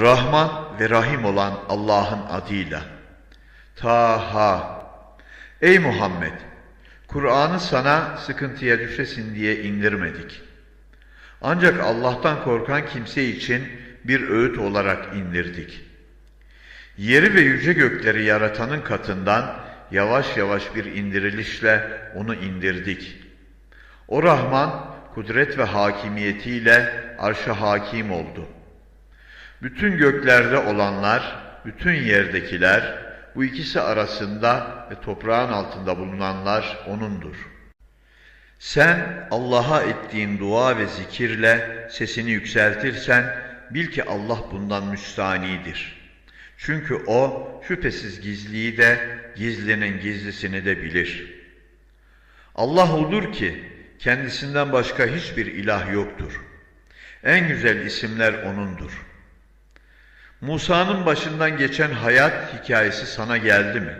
Rahman ve Rahim olan Allah'ın adıyla. Taha. Ey Muhammed! Kur'an'ı sana sıkıntıya düşesin diye indirmedik. Ancak Allah'tan korkan kimse için bir öğüt olarak indirdik. Yeri ve yüce gökleri yaratanın katından yavaş yavaş bir indirilişle onu indirdik. O Rahman kudret ve hakimiyetiyle arşa hakim oldu. Bütün göklerde olanlar, bütün yerdekiler, bu ikisi arasında ve toprağın altında bulunanlar O'nundur. Sen Allah'a ettiğin dua ve zikirle sesini yükseltirsen, bil ki Allah bundan müstanidir. Çünkü O şüphesiz gizliyi de, gizlinin gizlisini de bilir. Allah odur ki, kendisinden başka hiçbir ilah yoktur. En güzel isimler O'nundur. Musa'nın başından geçen hayat hikayesi sana geldi mi?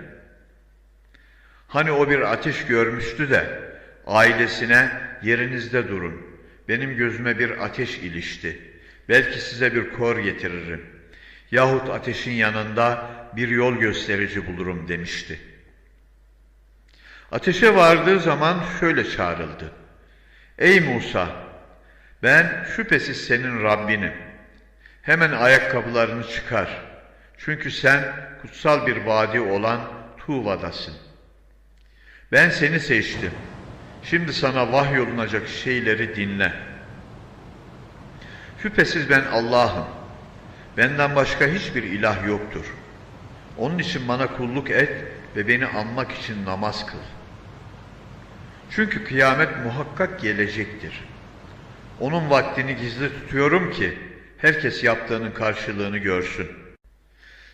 Hani o bir ateş görmüştü de ailesine yerinizde durun. Benim gözüme bir ateş ilişti. Belki size bir kor getiririm. Yahut ateşin yanında bir yol gösterici bulurum demişti. Ateşe vardığı zaman şöyle çağrıldı. Ey Musa! Ben şüphesiz senin Rabbinim. Hemen ayakkabılarını çıkar. Çünkü sen kutsal bir vadi olan Tuva'dasın. Ben seni seçtim. Şimdi sana vahyolunacak şeyleri dinle. Şüphesiz ben Allah'ım. Benden başka hiçbir ilah yoktur. Onun için bana kulluk et ve beni anmak için namaz kıl. Çünkü kıyamet muhakkak gelecektir. Onun vaktini gizli tutuyorum ki herkes yaptığının karşılığını görsün.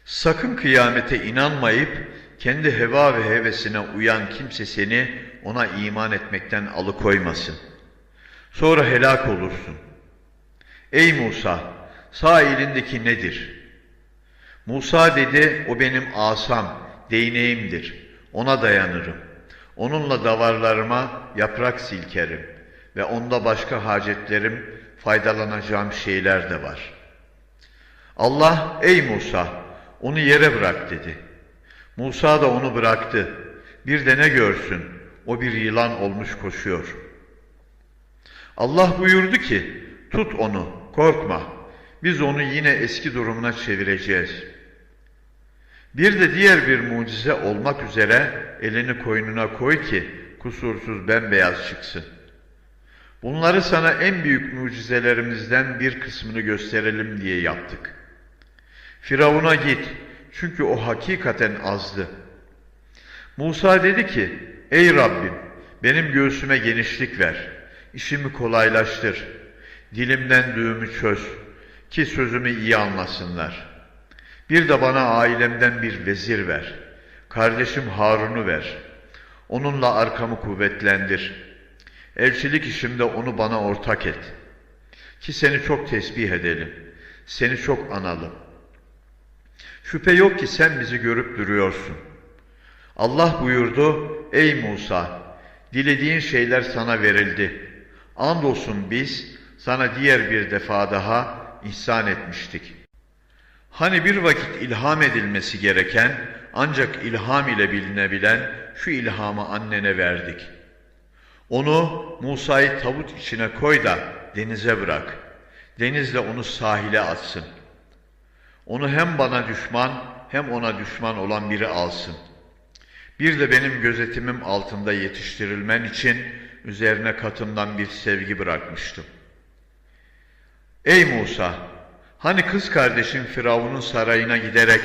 Sakın kıyamete inanmayıp kendi heva ve hevesine uyan kimse seni ona iman etmekten alıkoymasın. Sonra helak olursun. Ey Musa, sağ elindeki nedir? Musa dedi, o benim asam, değneğimdir. Ona dayanırım. Onunla davarlarıma yaprak silkerim ve onda başka hacetlerim, faydalanacağım şeyler de var. Allah, ey Musa, onu yere bırak dedi. Musa da onu bıraktı. Bir de ne görsün, o bir yılan olmuş koşuyor. Allah buyurdu ki, tut onu, korkma. Biz onu yine eski durumuna çevireceğiz. Bir de diğer bir mucize olmak üzere elini koynuna koy ki kusursuz bembeyaz çıksın. Bunları sana en büyük mucizelerimizden bir kısmını gösterelim diye yaptık. Firavun'a git çünkü o hakikaten azdı. Musa dedi ki, ey Rabbim benim göğsüme genişlik ver, işimi kolaylaştır, dilimden düğümü çöz ki sözümü iyi anlasınlar. Bir de bana ailemden bir vezir ver, kardeşim Harun'u ver, onunla arkamı kuvvetlendir.'' Elçilik işimde onu bana ortak et. Ki seni çok tesbih edelim. Seni çok analım. Şüphe yok ki sen bizi görüp duruyorsun. Allah buyurdu, ey Musa, dilediğin şeyler sana verildi. Andolsun biz sana diğer bir defa daha ihsan etmiştik. Hani bir vakit ilham edilmesi gereken ancak ilham ile bilinebilen şu ilhamı annene verdik.'' Onu Musa'yı tavut içine koy da denize bırak. Denizle onu sahile atsın. Onu hem bana düşman hem ona düşman olan biri alsın. Bir de benim gözetimim altında yetiştirilmen için üzerine katından bir sevgi bırakmıştım. Ey Musa! Hani kız kardeşin Firavun'un sarayına giderek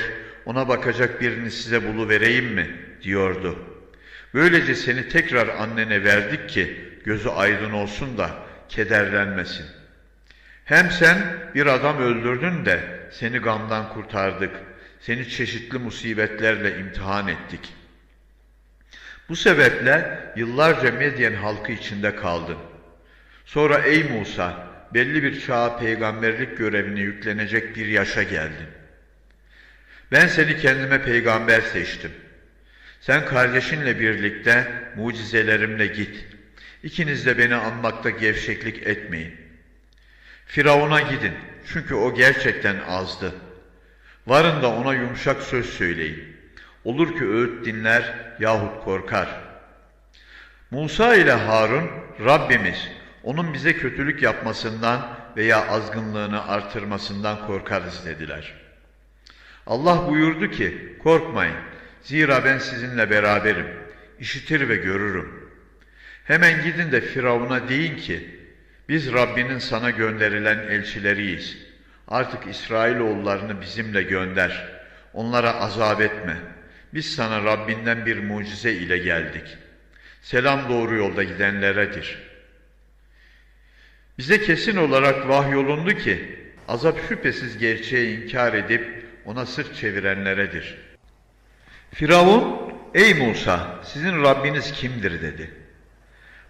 ona bakacak birini size bulu vereyim mi? diyordu. Böylece seni tekrar annene verdik ki gözü aydın olsun da kederlenmesin. Hem sen bir adam öldürdün de seni gamdan kurtardık. Seni çeşitli musibetlerle imtihan ettik. Bu sebeple yıllarca Medyen halkı içinde kaldın. Sonra ey Musa belli bir çağa peygamberlik görevine yüklenecek bir yaşa geldin. Ben seni kendime peygamber seçtim. Sen kardeşinle birlikte mucizelerimle git. İkiniz de beni anmakta gevşeklik etmeyin. Firavun'a gidin çünkü o gerçekten azdı. Varın da ona yumuşak söz söyleyin. Olur ki öğüt dinler yahut korkar. Musa ile Harun Rabbimiz onun bize kötülük yapmasından veya azgınlığını artırmasından korkarız dediler. Allah buyurdu ki korkmayın zira ben sizinle beraberim işitir ve görürüm. Hemen gidin de Firavun'a deyin ki biz Rabbinin sana gönderilen elçileriyiz. Artık İsrailoğullarını bizimle gönder. Onlara azap etme. Biz sana Rabbinden bir mucize ile geldik. Selam doğru yolda gidenleredir. Bize kesin olarak vahyolundu ki azap şüphesiz gerçeği inkar edip ona sırt çevirenleredir. Firavun, ey Musa sizin Rabbiniz kimdir dedi.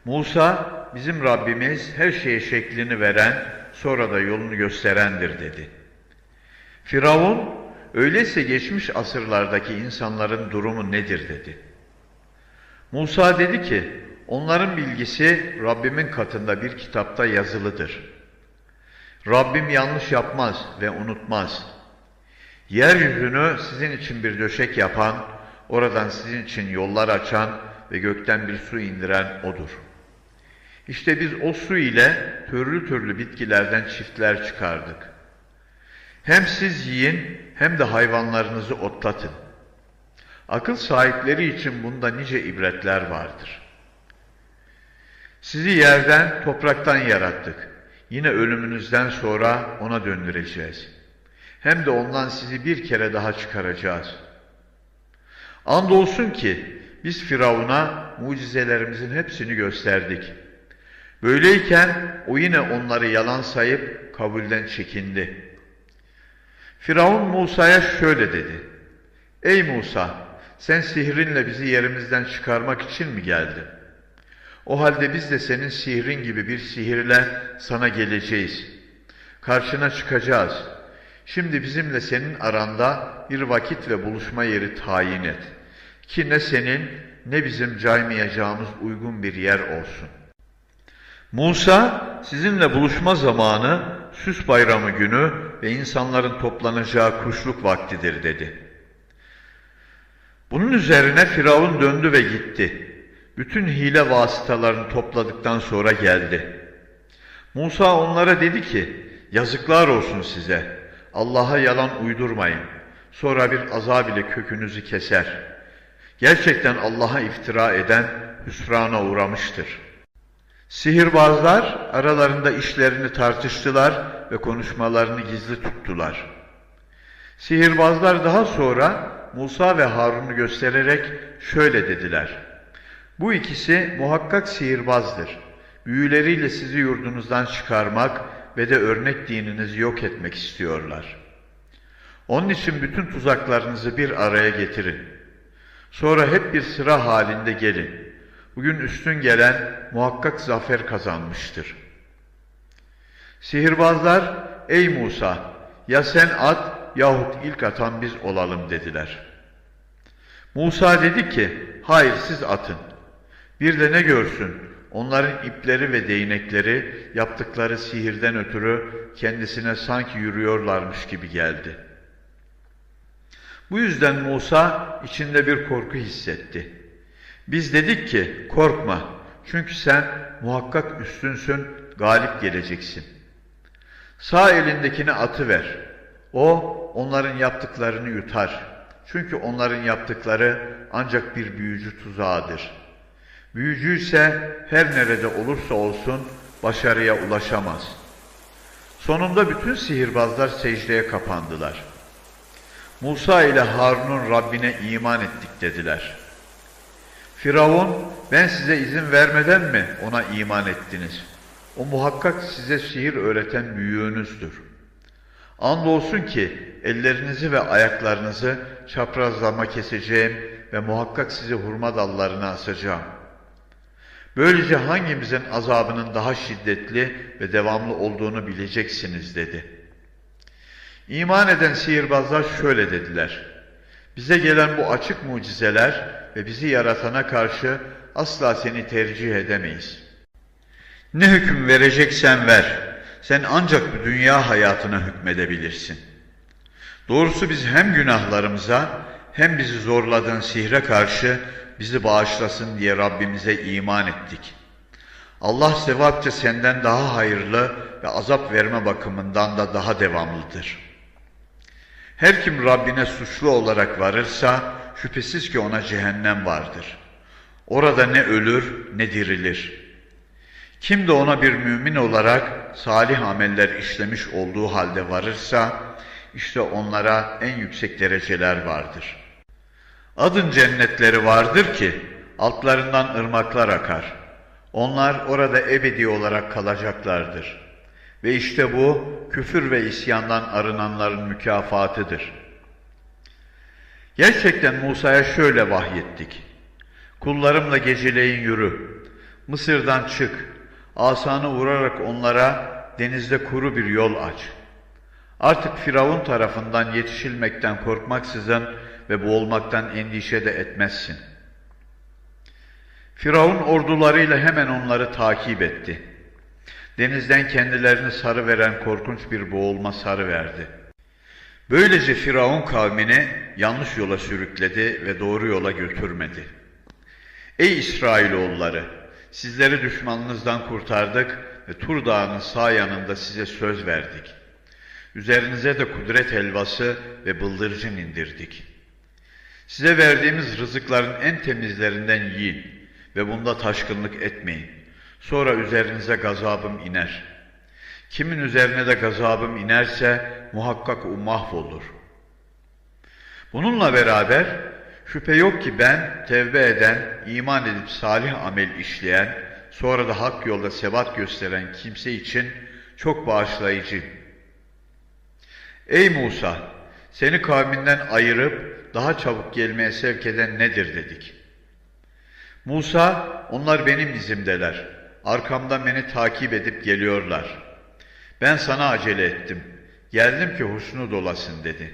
Musa, bizim Rabbimiz her şeye şeklini veren, sonra da yolunu gösterendir dedi. Firavun, öyleyse geçmiş asırlardaki insanların durumu nedir dedi. Musa dedi ki, onların bilgisi Rabbimin katında bir kitapta yazılıdır. Rabbim yanlış yapmaz ve unutmaz. Yeryüzünü sizin için bir döşek yapan, oradan sizin için yollar açan ve gökten bir su indiren O'dur. İşte biz o su ile türlü türlü bitkilerden çiftler çıkardık. Hem siz yiyin hem de hayvanlarınızı otlatın. Akıl sahipleri için bunda nice ibretler vardır. Sizi yerden, topraktan yarattık. Yine ölümünüzden sonra ona döndüreceğiz. Hem de ondan sizi bir kere daha çıkaracağız. Andolsun ki biz Firavun'a mucizelerimizin hepsini gösterdik. Böyleyken o yine onları yalan sayıp kabulden çekindi. Firavun Musa'ya şöyle dedi. Ey Musa, sen sihrinle bizi yerimizden çıkarmak için mi geldin? O halde biz de senin sihrin gibi bir sihirle sana geleceğiz. Karşına çıkacağız. Şimdi bizimle senin aranda bir vakit ve buluşma yeri tayin et. Ki ne senin ne bizim caymayacağımız uygun bir yer olsun. Musa sizinle buluşma zamanı süs bayramı günü ve insanların toplanacağı kuşluk vaktidir dedi. Bunun üzerine Firavun döndü ve gitti. Bütün hile vasıtalarını topladıktan sonra geldi. Musa onlara dedi ki, yazıklar olsun size, Allah'a yalan uydurmayın. Sonra bir azab ile kökünüzü keser. Gerçekten Allah'a iftira eden hüsrana uğramıştır. Sihirbazlar aralarında işlerini tartıştılar ve konuşmalarını gizli tuttular. Sihirbazlar daha sonra Musa ve Harun'u göstererek şöyle dediler. Bu ikisi muhakkak sihirbazdır. Büyüleriyle sizi yurdunuzdan çıkarmak ve de örnek dininizi yok etmek istiyorlar. Onun için bütün tuzaklarınızı bir araya getirin. Sonra hep bir sıra halinde gelin. Bugün üstün gelen muhakkak zafer kazanmıştır. Sihirbazlar, ey Musa, ya sen at yahut ilk atan biz olalım dediler. Musa dedi ki, hayır siz atın. Bir de ne görsün, onların ipleri ve değnekleri yaptıkları sihirden ötürü kendisine sanki yürüyorlarmış gibi geldi. Bu yüzden Musa içinde bir korku hissetti. Biz dedik ki korkma çünkü sen muhakkak üstünsün, galip geleceksin. Sağ elindekini atı ver. O onların yaptıklarını yutar. Çünkü onların yaptıkları ancak bir büyücü tuzağıdır. Büyücü ise her nerede olursa olsun başarıya ulaşamaz. Sonunda bütün sihirbazlar secdeye kapandılar. Musa ile Harun'un Rabbine iman ettik dediler.'' Firavun, ben size izin vermeden mi ona iman ettiniz? O muhakkak size sihir öğreten büyüğünüzdür. Andolsun ki ellerinizi ve ayaklarınızı çaprazlama keseceğim ve muhakkak sizi hurma dallarına asacağım. Böylece hangimizin azabının daha şiddetli ve devamlı olduğunu bileceksiniz dedi. İman eden sihirbazlar şöyle dediler. Bize gelen bu açık mucizeler ve bizi yaratana karşı asla seni tercih edemeyiz. Ne hüküm vereceksen ver. sen ancak bu dünya hayatına hükmedebilirsin. Doğrusu biz hem günahlarımıza hem bizi zorladığın sihre karşı bizi bağışlasın diye Rabbimize iman ettik. Allah sevapça senden daha hayırlı ve azap verme bakımından da daha devamlıdır. Her kim Rabbine suçlu olarak varırsa şüphesiz ki ona cehennem vardır. Orada ne ölür ne dirilir. Kim de ona bir mümin olarak salih ameller işlemiş olduğu halde varırsa işte onlara en yüksek dereceler vardır. Adın cennetleri vardır ki altlarından ırmaklar akar. Onlar orada ebedi olarak kalacaklardır. Ve işte bu küfür ve isyandan arınanların mükafatıdır. Gerçekten Musa'ya şöyle vahyettik. Kullarımla geceleyin yürü. Mısır'dan çık. Asanı vurarak onlara denizde kuru bir yol aç. Artık Firavun tarafından yetişilmekten korkmaksızın ve boğulmaktan endişe de etmezsin. Firavun ordularıyla hemen onları takip etti. Denizden kendilerini sarı veren korkunç bir boğulma sarı verdi. Böylece Firavun kavmini yanlış yola sürükledi ve doğru yola götürmedi. Ey İsrailoğulları! Sizleri düşmanınızdan kurtardık ve Tur Dağı'nın sağ yanında size söz verdik. Üzerinize de kudret helvası ve bıldırcın indirdik. Size verdiğimiz rızıkların en temizlerinden yiyin ve bunda taşkınlık etmeyin. Sonra üzerinize gazabım iner. Kimin üzerine de gazabım inerse muhakkak o mahvolur. Bununla beraber şüphe yok ki ben tevbe eden, iman edip salih amel işleyen, sonra da hak yolda sebat gösteren kimse için çok bağışlayıcı. Ey Musa! Seni kavminden ayırıp daha çabuk gelmeye sevk eden nedir dedik. Musa, onlar benim izimdeler. Arkamdan beni takip edip geliyorlar. Ben sana acele ettim. Geldim ki husnu dolasın dedi.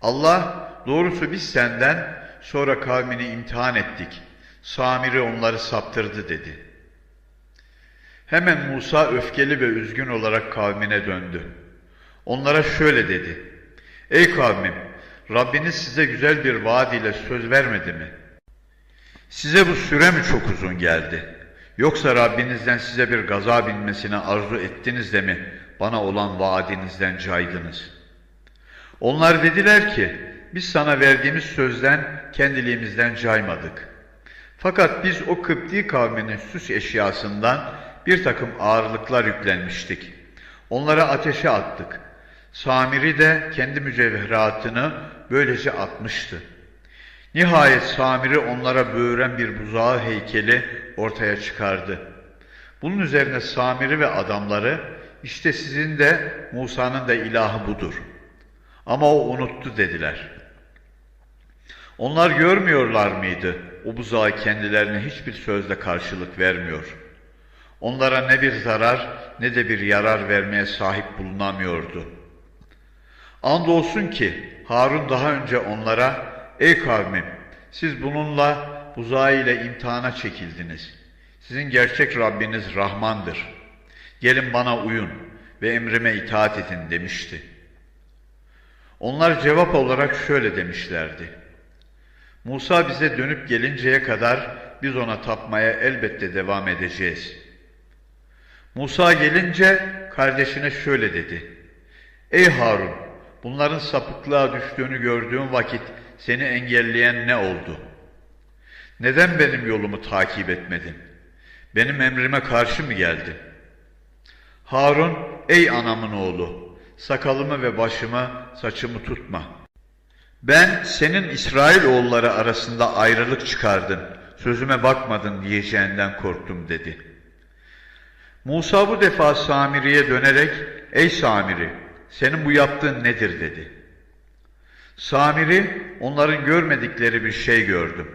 Allah, doğrusu biz senden sonra kavmini imtihan ettik. Samiri onları saptırdı dedi. Hemen Musa öfkeli ve üzgün olarak kavmine döndü. Onlara şöyle dedi. Ey kavmim, Rabbiniz size güzel bir vaad ile söz vermedi mi? Size bu süre mi çok uzun geldi? Yoksa Rabbinizden size bir gazap inmesini arzu ettiniz de mi bana olan vaadinizden caydınız? Onlar dediler ki, biz sana verdiğimiz sözden kendiliğimizden caymadık. Fakat biz o Kıpti kavminin süs eşyasından bir takım ağırlıklar yüklenmiştik. Onlara ateşe attık. Samiri de kendi mücevheratını böylece atmıştı. Nihayet Samiri onlara böğren bir buzağı heykeli ortaya çıkardı. Bunun üzerine Samiri ve adamları işte sizin de Musa'nın da ilahı budur. Ama o unuttu dediler. Onlar görmüyorlar mıydı? O buzağı kendilerine hiçbir sözle karşılık vermiyor. Onlara ne bir zarar ne de bir yarar vermeye sahip bulunamıyordu.'' Andolsun ki Harun daha önce onlara, ey kavmim siz bununla buzağı ile imtihana çekildiniz. Sizin gerçek Rabbiniz Rahmandır. Gelin bana uyun ve emrime itaat edin demişti. Onlar cevap olarak şöyle demişlerdi. Musa bize dönüp gelinceye kadar biz ona tapmaya elbette devam edeceğiz. Musa gelince kardeşine şöyle dedi. Ey Harun! Bunların sapıklığa düştüğünü gördüğün vakit seni engelleyen ne oldu? Neden benim yolumu takip etmedin? Benim emrime karşı mı geldin? Harun, ey anamın oğlu, sakalımı ve başımı, saçımı tutma. Ben senin İsrail oğulları arasında ayrılık çıkardın, sözüme bakmadın diyeceğinden korktum dedi. Musa bu defa Samiri'ye dönerek, ey Samiri, senin bu yaptığın nedir dedi. Samiri onların görmedikleri bir şey gördüm.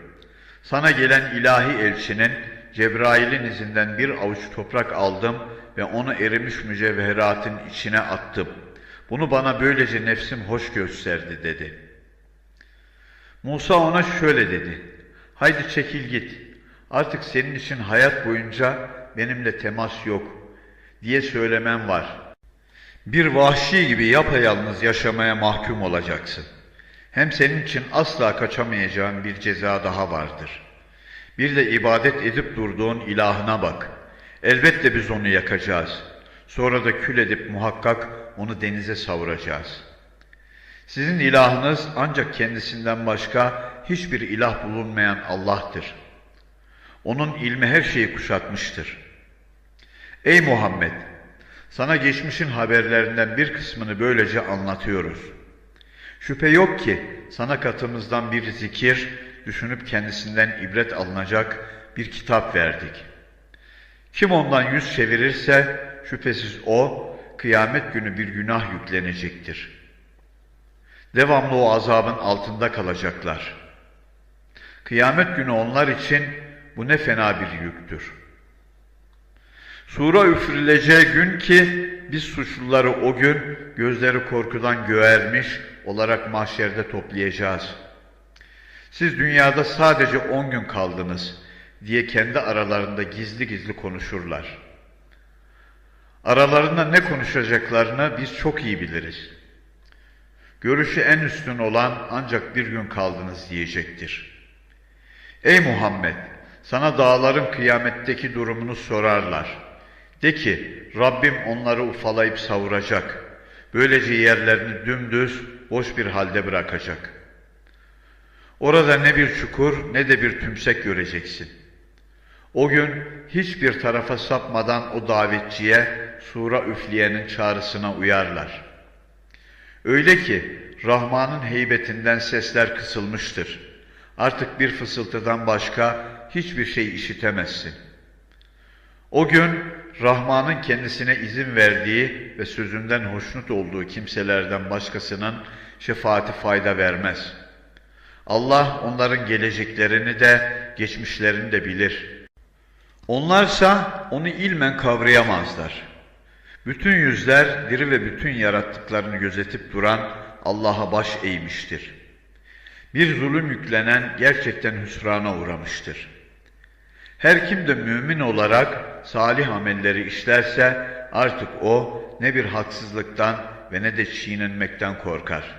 Sana gelen ilahi elçinin Cebrail'in izinden bir avuç toprak aldım ve onu erimiş mücevheratın içine attım. Bunu bana böylece nefsim hoş gösterdi dedi. Musa ona şöyle dedi. Haydi çekil git. Artık senin için hayat boyunca benimle temas yok. diye söylemen var. Bir vahşi gibi yapayalnız yaşamaya mahkum olacaksın. Hem senin için asla kaçamayacağın bir ceza daha vardır. Bir de ibadet edip durduğun ilahına bak. Elbette biz onu yakacağız. Sonra da kül edip muhakkak onu denize savuracağız. Sizin ilahınız ancak kendisinden başka hiçbir ilah bulunmayan Allah'tır. Onun ilmi her şeyi kuşatmıştır. Ey Muhammed! Sana geçmişin haberlerinden bir kısmını böylece anlatıyoruz. Şüphe yok ki sana katımızdan bir zikir, düşünüp kendisinden ibret alınacak bir kitap verdik. Kim ondan yüz çevirirse şüphesiz o kıyamet günü bir günah yüklenecektir. Devamlı o azabın altında kalacaklar. Kıyamet günü onlar için bu ne fena bir yüktür. Sura üfürüleceği gün ki biz suçluları o gün gözleri korkudan göğermiş olarak mahşerde toplayacağız. Siz dünyada sadece on gün kaldınız diye kendi aralarında gizli gizli konuşurlar. Aralarında ne konuşacaklarını biz çok iyi biliriz. Görüşü en üstün olan ancak bir gün kaldınız diyecektir. Ey Muhammed! Sana dağların kıyametteki durumunu sorarlar. De ki, Rabbim onları ufalayıp savuracak. Böylece yerlerini dümdüz, boş bir halde bırakacak. Orada ne bir çukur ne de bir tümsek göreceksin. O gün hiçbir tarafa sapmadan o davetçiye, sura üfleyenin çağrısına uyarlar. Öyle ki Rahman'ın heybetinden sesler kısılmıştır. Artık bir fısıltıdan başka hiçbir şey işitemezsin. O gün Rahman'ın kendisine izin verdiği ve sözünden hoşnut olduğu kimselerden başkasının şefaati fayda vermez. Allah onların geleceklerini de geçmişlerini de bilir. Onlarsa onu ilmen kavrayamazlar. Bütün yüzler diri ve bütün yarattıklarını gözetip duran Allah'a baş eğmiştir. Bir zulüm yüklenen gerçekten hüsrana uğramıştır. Her kim de mümin olarak salih amelleri işlerse artık o ne bir haksızlıktan ve ne de çiğnenmekten korkar.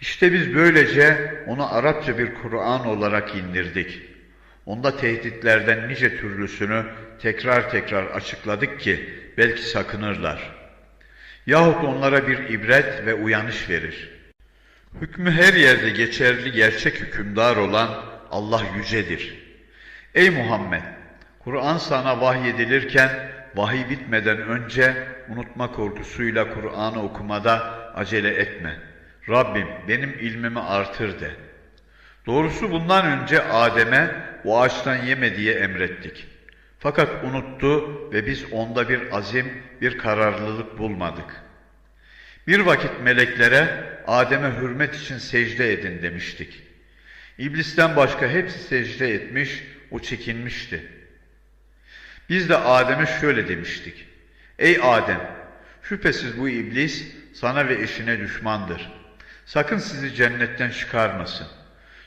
İşte biz böylece onu Arapça bir Kur'an olarak indirdik. Onda tehditlerden nice türlüsünü tekrar tekrar açıkladık ki belki sakınırlar. Yahut onlara bir ibret ve uyanış verir. Hükmü her yerde geçerli gerçek hükümdar olan Allah yücedir. Ey Muhammed! Kur'an sana vahyedilirken vahiy bitmeden önce unutma korkusuyla Kur'an'ı okumada acele etme. Rabbim benim ilmimi artır de. Doğrusu bundan önce Adem'e o ağaçtan yeme diye emrettik. Fakat unuttu ve biz onda bir azim, bir kararlılık bulmadık. Bir vakit meleklere Adem'e hürmet için secde edin demiştik. İblisten başka hepsi secde etmiş, o çekinmişti. Biz de Adem'e şöyle demiştik. Ey Adem! Şüphesiz bu iblis sana ve eşine düşmandır. Sakın sizi cennetten çıkarmasın.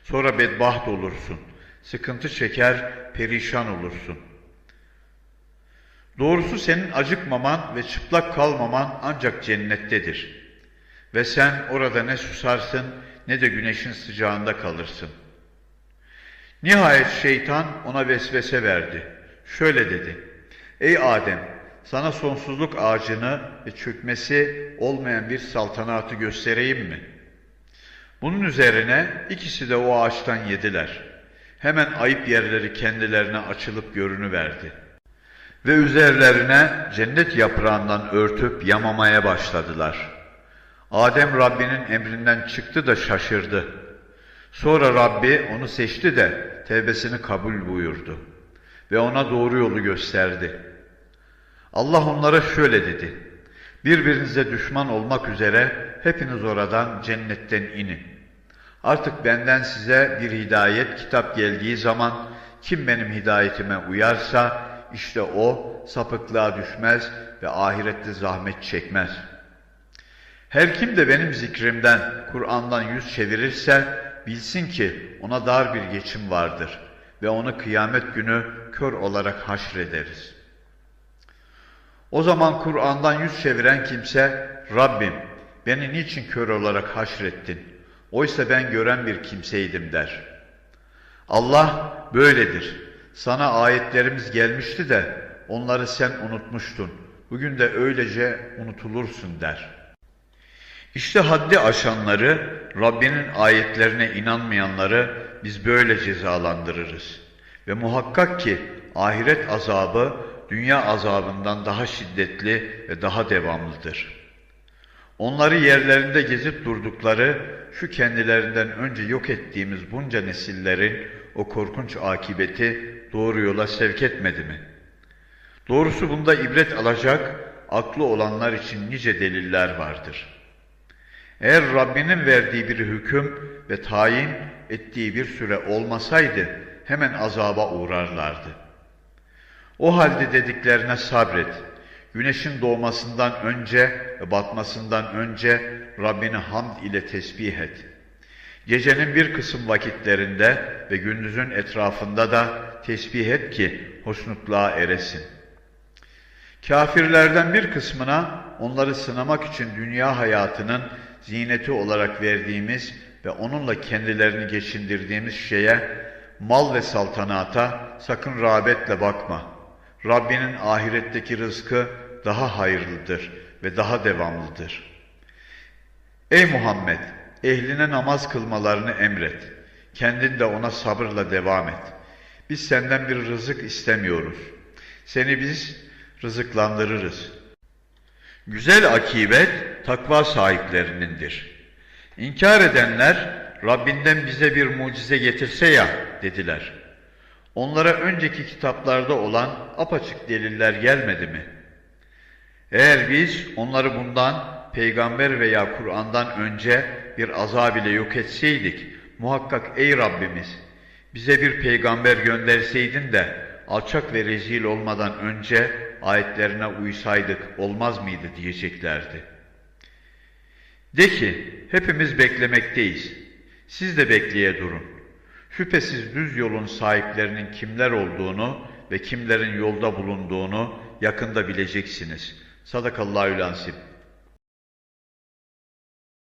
Sonra bedbaht olursun. Sıkıntı çeker, perişan olursun. Doğrusu senin acıkmaman ve çıplak kalmaman ancak cennettedir. Ve sen orada ne susarsın ne de güneşin sıcağında kalırsın. Nihayet şeytan ona vesvese verdi. Şöyle dedi. Ey Adem! Sana sonsuzluk ağacını ve çökmesi olmayan bir saltanatı göstereyim mi? Bunun üzerine ikisi de o ağaçtan yediler. Hemen ayıp yerleri kendilerine açılıp görünüverdi. Ve üzerlerine cennet yaprağından örtüp yamamaya başladılar. Adem Rabbinin emrinden çıktı da şaşırdı. Sonra Rabbi onu seçti de tevbesini kabul buyurdu. Ve ona doğru yolu gösterdi. Allah onlara şöyle dedi. Birbirinize düşman olmak üzere hepiniz oradan cennetten inin. Artık benden size bir hidayet kitap geldiği zaman kim benim hidayetime uyarsa işte o sapıklığa düşmez ve ahirette zahmet çekmez. Her kim de benim zikrimden, Kur'an'dan yüz çevirirse bilsin ki ona dar bir geçim vardır ve onu kıyamet günü kör olarak haşrederiz. O zaman Kur'an'dan yüz çeviren kimse Rabbim beni niçin kör olarak haşrettin? Oysa ben gören bir kimseydim der. Allah böyledir. Sana ayetlerimiz gelmişti de onları sen unutmuştun. Bugün de öylece unutulursun der. İşte haddi aşanları, Rabbinin ayetlerine inanmayanları biz böyle cezalandırırız. Ve muhakkak ki ahiret azabı dünya azabından daha şiddetli ve daha devamlıdır. Onları yerlerinde gezip durdukları şu kendilerinden önce yok ettiğimiz bunca nesillerin o korkunç akibeti doğru yola sevk etmedi mi? Doğrusu bunda ibret alacak aklı olanlar için nice deliller vardır. Eğer Rabbinin verdiği bir hüküm ve tayin ettiği bir süre olmasaydı hemen azaba uğrarlardı. O halde dediklerine sabret. Güneşin doğmasından önce ve batmasından önce Rabbini hamd ile tesbih et. Gecenin bir kısım vakitlerinde ve gündüzün etrafında da tesbih et ki hoşnutluğa eresin. Kafirlerden bir kısmına onları sınamak için dünya hayatının zineti olarak verdiğimiz ve onunla kendilerini geçindirdiğimiz şeye, mal ve saltanata sakın rağbetle bakma. Rabbinin ahiretteki rızkı daha hayırlıdır ve daha devamlıdır. Ey Muhammed! Ehline namaz kılmalarını emret. Kendin de ona sabırla devam et. Biz senden bir rızık istemiyoruz. Seni biz rızıklandırırız. Güzel akibet takva sahiplerinindir. İnkar edenler Rabbinden bize bir mucize getirse ya dediler. Onlara önceki kitaplarda olan apaçık deliller gelmedi mi? Eğer biz onları bundan peygamber veya Kur'an'dan önce bir azab ile yok etseydik, muhakkak ey Rabbimiz bize bir peygamber gönderseydin de alçak ve rezil olmadan önce ayetlerine uysaydık olmaz mıydı diyeceklerdi. De ki hepimiz beklemekteyiz. Siz de bekleye durun. Şüphesiz düz yolun sahiplerinin kimler olduğunu ve kimlerin yolda bulunduğunu yakında bileceksiniz. Sadakallahü lansim.